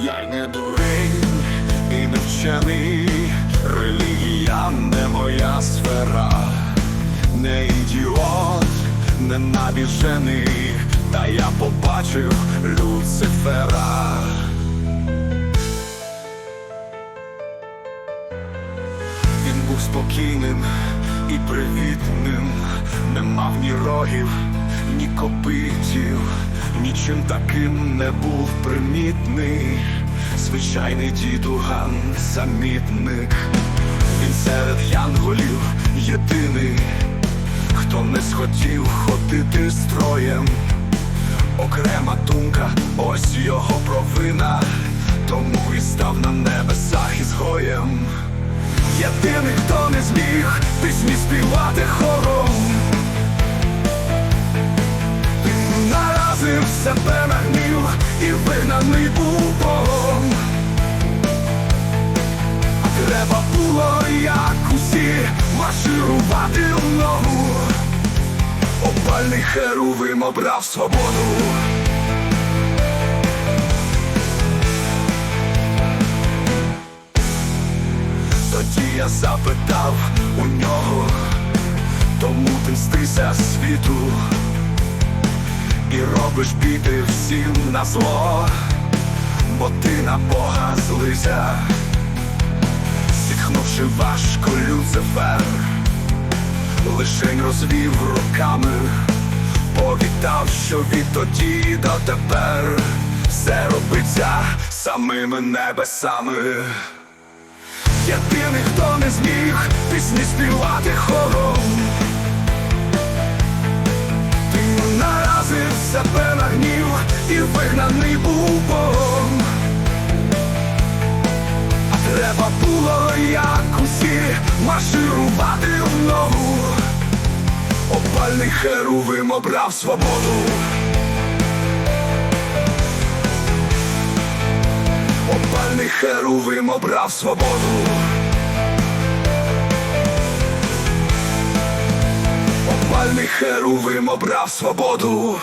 Я й не дурень і не вчений, релігія не моя сфера, не ідіот, не набіжений, та я побачив Люцифера. Він був спокійним і привітним, не мав ні рогів, ні копитів, нічим таким не був примітний, звичайний дідуган, самітник, він серед янголів єдиний, хто не схотів ходити строєм. Окрема думка, ось його провина, тому і став на небесах ізгоєм. Єдиний, хто не зміг пісні співати хором себе на гнів і вигнаний був треба було, як усі, марширувати в ногу. Опальний херувим обрав свободу. Тоді я запитав у нього, тому ти мстися світу і робиш біди всім на зло, бо ти на Бога злися, зітхнувши важко Люцифер, лишень розвів руками, повідав, що відтоді до тепер все робиться самими небесами. Єдиний, хто не зміг пісні співати хором вигнаний був Богом А треба було, як усі, марширувати в ногу. Опальний херувим обрав свободу. Опальний херувим обрав свободу. Опальний херувим обрав свободу